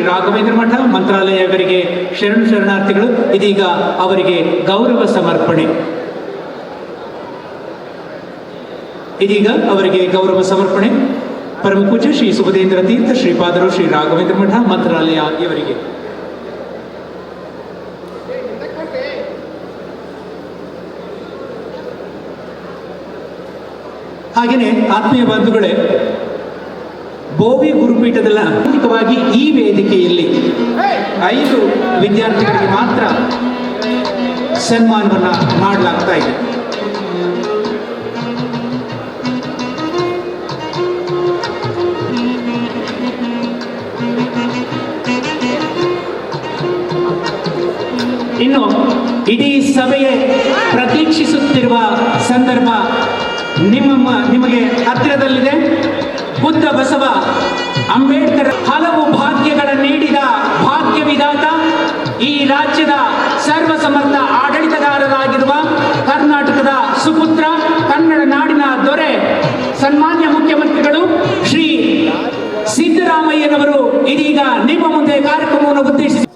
ರಾಘವೇಂದ್ರ ಮಠ ಮಂತ್ರಾಲಯ ಅವರಿಗೆ ಶರಣು ಶರಣಾರ್ಥಿಗಳು, ಇದೀಗ ಅವರಿಗೆ ಗೌರವ ಸಮರ್ಪಣೆ. ಇದೀಗ ಅವರಿಗೆ ಗೌರವ ಸಮರ್ಪಣೆ. ಪರಮ ಪೂಜ್ಯ ಶ್ರೀ ಸುಭದೇಂದ್ರ ತೀರ್ಥ ಶ್ರೀಪಾದರು ಶ್ರೀ ರಾಘವೇಂದ್ರ ಮಠ ಮಂತ್ರಾಲಯ ಇವರಿಗೆ. ಹಾಗೆಯೇ ಆತ್ಮೀಯ ಬಂಧುಗಳೇ ಬೋವಿ ಗುರುಪೀಠದಲ್ಲ ಆಂತರಿಕವಾಗಿ ಈ ವೇದಿಕೆಯಲ್ಲಿ ಐದು ವಿದ್ಯಾರ್ಥಿಗಳಿಗೆ ಮಾತ್ರ ಸನ್ಮಾನವನ್ನ ಮಾಡಲಾಗ್ತಾ ಇದೆ. ಇನ್ನು ಇಡೀ ಸಭೆಯೇ ಪ್ರತೀಕ್ಷಿಸುತ್ತಿರುವ ಸಂದರ್ಭ ನಿಮ್ಮ ನಿಮಗೆ ಹತ್ತಿರದಲ್ಲಿದೆ. ಬುದ್ಧ ಬಸವ ಅಂಬೇಡ್ಕರ್ ಹಲವು ಭಾಗ್ಯಗಳ ನೀಡಿದ ಭಾಗ್ಯ ವಿಧಾತ ಈ ರಾಜ್ಯದ ಸರ್ವಸಮರ್ಥ ಆಡಳಿತಗಾರರಾಗಿರುವ ಕರ್ನಾಟಕದ ಸುಪುತ್ರ ಕನ್ನಡ ನಾಡಿನ ದೊರೆ ಸನ್ಮಾನ್ಯ ಮುಖ್ಯಮಂತ್ರಿಗಳು ಶ್ರೀ ಸಿದ್ದರಾಮಯ್ಯನವರು ಇದೀಗ ನಿಮ್ಮ ಮುಂದೆ ಕಾರ್ಯಕ್ರಮವನ್ನು ಉದ್ದೇಶಿಸಿ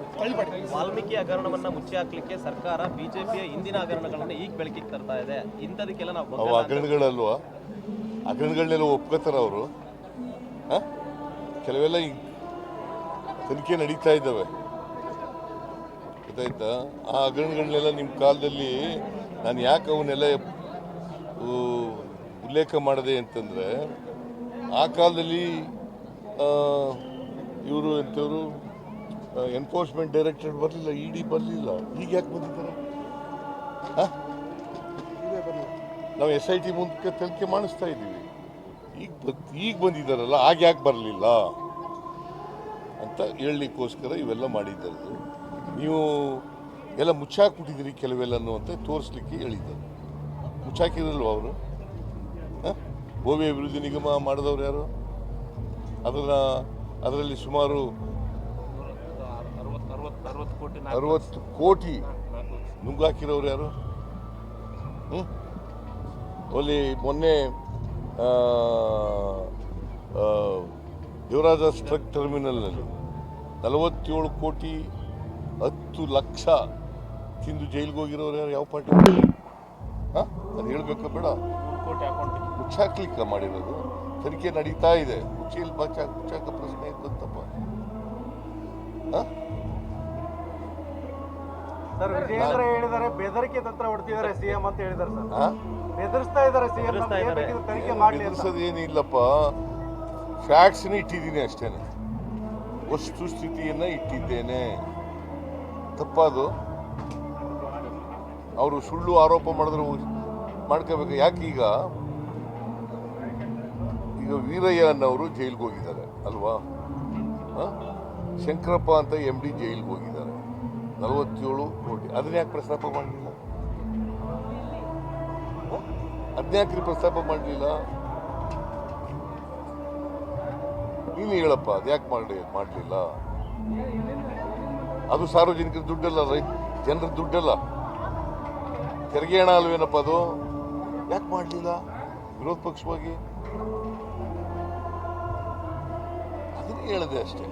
ವಾಲ್ಮೀಕಿ ಹಗರಣವನ್ನ ಮುಚ್ಚಿ ಹಾಕ್ಲಿಕ್ಕೆ ಸರ್ಕಾರ ಬಿಜೆಪಿಯ ಹಿಂದಿನ ಹಗರಣಗಳನ್ನ ಈಗ ಬೆಳಕಿಗೆ ತರ್ತಾ ಇದೆ. ಇಂಥದಕ್ಕೆಲ್ಲ ನಾವು ಹಗರಣಗಳಲ್ವಾ? ಹಗರಣಗಳನ್ನೆಲ್ಲ ಒಪ್ಕೋತಾರ ಅವರು. ಕೆಲವೆಲ್ಲ ಈಗ ತನಿಖೆ ನಡೀತಾ ಇದ್ದಾವೆ. ಗೊತ್ತಾಯ್ತಾ? ಆ ಹಗರಣಗಳನ್ನೆಲ್ಲ ನಿಮ್ಮ ಕಾಲದಲ್ಲಿ ನಾನು ಯಾಕೆ ಅವನ್ನೆಲ್ಲ ಉಲ್ಲೇಖ ಮಾಡಿದೆ ಅಂತಂದರೆ ಆ ಕಾಲದಲ್ಲಿ ಇವರು ಎಂಥವರು ಎನ್ಫೋರ್ಸ್ಮೆಂಟ್ ಡೈರೆಕ್ಟರೇಟ್ ಬರಲಿಲ್ಲ ಇ ಡಿ ಬರಲಿಲ್ಲ. ಈಗ ಯಾಕೆ ಬಂದಿದ್ದಾರೆ? ಹಾಂ? ನಾವು ಎಸ್ ಐ ಟಿ ಮುಂದಕ್ಕೆ ತನಿಖೆ ಮಾಡಿಸ್ತಾ ಇದ್ದೀವಿ. ಈಗ ಬಂದಿದ್ದಾರಲ್ಲ, ಆಗ ಯಾಕೆ ಬರಲಿಲ್ಲ? ಅಂತ ಹೇಳಲಿಕ್ಕೋಸ್ಕರ ಇವೆಲ್ಲ ಮಾಡಿದ್ದಾರೆ ನೀವು ಎಲ್ಲ ಮುಚ್ಚಾಕ್ಬಿಟ್ಟಿದ್ದೀರಿ ಕೆಲವೆಲ್ಲನು ಅಂತ ತೋರಿಸ್ಲಿಕ್ಕೆ ಹೇಳಿದ್ದರು ಮುಚ್ಚಾಕಿರಲ್ವ ಅವರು? ಗೋವಿ ಅಭಿವೃದ್ಧಿ ನಿಗಮ ಮಾಡಿದವ್ರು ಯಾರು? ಅದನ್ನು ಅದರಲ್ಲಿ ಸುಮಾರು ಅರವತ್ತು ಕೋಟಿ ನುಗ್ಗಾಕಿರೋರು ಯಾರು? ಹ್ಞೂ ಅಲ್ಲಿ ಮೊನ್ನೆ ಯುವರಾಜ ಸ್ಟ್ರಕ್ ಟರ್ಮಿನಲ್ನಲ್ಲಿ ನಲವತ್ತೇಳು ಕೋಟಿ ಹತ್ತು ಲಕ್ಷ ತಿಂದು ಜೈಲಿಗೆ ಹೋಗಿರೋರು ಯಾರು? ಯಾವ ಪಾರ್ಟಿ? ಹಾಂ? ಅದು ಹೇಳಬೇಕಾ ಬೇಡ. ಮುಚ್ಚಾಕ್ಲಿಕ್ಕೆ ಮಾಡಿರೋದು. ತನಿಖೆ ನಡೀತಾ ಇದೆ. ಮುಚ್ಚಿಲ್ ಬಚ್ಚಾಕ ಮುಚ್ಚಾಕ ಪ್ರಶ್ನೆ ಇತ್ತಂತಪ್ಪ. ಹಾಂ? ಸರ್ ವಿಜಯೇಂದ್ರ ಹೇಳಿದ್ದಾರೆ ಬೆದರಿಕೆ ತಂತ್ರ ಹೊಡ್ತಿದ್ದಾರೆ ಸಿಎಂ ಅಂತ ಹೇಳಿದ್ದಾರೆ ಸರ್. ಬೆದರಿಸ್ತಾ ಇದ್ದಾರೆ ಸಿಎಂ. ತನಿಖೆ ಮಾಡಲಿ ಏನಿಲ್ಲಪ್ಪ. ಫ್ಯಾಕ್ಟ್ಸ್ನ ಇಟ್ಟಿದ್ದೀನಿ ಅಷ್ಟೇನೆ ವಸ್ತು ಸ್ಥಿತಿಯನ್ನ ಇಟ್ಟಿದ್ದೇನೆ. ತಪ್ಪದು. ಅವರು ಸುಳ್ಳು ಆರೋಪ ಮಾಡಿದ್ರೆ ಮಾಡ್ಕೋಬೇಕು. ಯಾಕೆ ಈಗ? ಈಗ ವೀರಯ್ಯ ಅನ್ನೋರು ಜೈಲಿಗೆ ಹೋಗಿದ್ದಾರೆ ಅಲ್ವಾ? ಹ? ಶಂಕರಪ್ಪ ಅಂತ ಎಂ ಡಿ ಜೈಲಿಗೆ ಹೋಗಿದ್ದಾರೆ. ನಲವತ್ತೇಳು ಕೋಟಿ. ಅದನ್ನ ಯಾಕೆ ಪ್ರಸ್ತಾಪ ಮಾಡಲಿಲ್ಲ? ಅದ್ಯಾಕ್ರಿ ಪ್ರಸ್ತಾಪ ಮಾಡಲಿಲ್ಲ? ನೀನು ಹೇಳಪ್ಪ ಅದ್ಯಾಕೆ ಮಾಡಿ ಮಾಡಲಿಲ್ಲ? ಅದು ಸಾರ್ವಜನಿಕರ ದುಡ್ಡಲ್ಲ ರೈ, ಜನರ ದುಡ್ಡಲ್ಲ. ತೆರಿಗೆ ಹಣ ಅಲ್ವೇನಪ್ಪ ಅದು? ಯಾಕೆ ಮಾಡಲಿಲ್ಲ ವಿರೋಧ ಪಕ್ಷವಾಗಿ? ಅದನ್ನೇ ಹೇಳಿದೆ ಅಷ್ಟೇ.